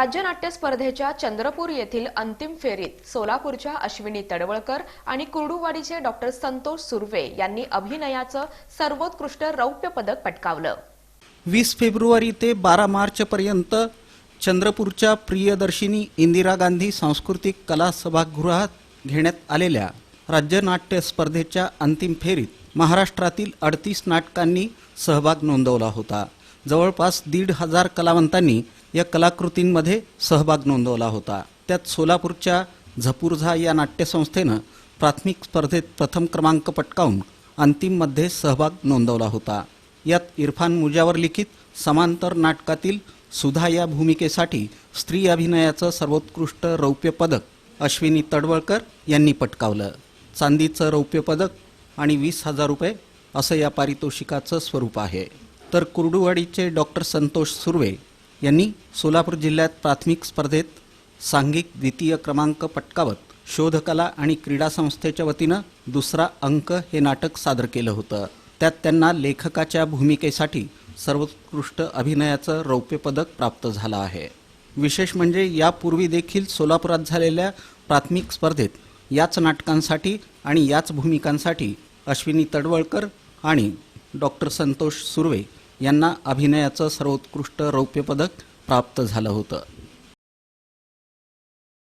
राज्य नाट्य स्पर्धेच्या चंद्रपूर येथील अंतिम फेरीत सोलापूरच्या अश्विनी तडवळकर आणि कुर्डुवाडीचे डॉक्टर संतोष सुर्वे यांनी अभिनयाचं सर्वोत्कृष्ट रौप्य पदक पटकावलं. वीस फेब्रुवारी ते बारा मार्चपर्यंत चंद्रपूरच्या प्रियदर्शिनी इंदिरा गांधी सांस्कृतिक कला सभागृहात घेण्यात आलेल्या राज्य नाट्य स्पर्धेच्या अंतिम फेरीत महाराष्ट्रातील अडतीस नाटकांनी सहभाग नोंदवला होता. जवळपास दीड हजार कलावंतांनी या कलाकृतींमध्ये सहभाग नोंदवला होता. त्यात सोलापूरच्या झपूरझा या नाट्यसंस्थेनं प्राथमिक स्पर्धेत प्रथम क्रमांक पटकावून अंतिममध्ये सहभाग नोंदवला होता. यात इरफान मुजावर लिखित समांतर नाटकातील सुधा या भूमिकेसाठी स्त्री अभिनयाचं सर्वोत्कृष्ट रौप्य पदक अश्विनी तडवळकर यांनी पटकावलं. चांदीचं रौप्य पदक आणि वीस हजार रुपये असं या पारितोषिकाचं स्वरूप आहे. तर कुर्डुवाडीचे डॉक्टर संतोष सुर्वे यांनी सोलापूर जिल्ह्यात प्राथमिक स्पर्धेत सांघिक द्वितीय क्रमांक पटकावत शोधकला आणि क्रीडा संस्थेच्या वतीनं दुसरा अंक हे नाटक सादर केलं होतं. त्यात त्यांना लेखकाच्या भूमिकेसाठी सर्वोत्कृष्ट अभिनयाचं रौप्य पदक प्राप्त झालं आहे. विशेष म्हणजे यापूर्वी देखील सोलापुरात झालेल्या प्राथमिक स्पर्धेत याच नाटकांसाठी आणि याच भूमिकांसाठी अश्विनी तडवळकर आणि डॉक्टर संतोष सुर्वे यांना अभिनयाचं सर्वोत्कृष्ट रौप्य पदक प्राप्त झालं होतं.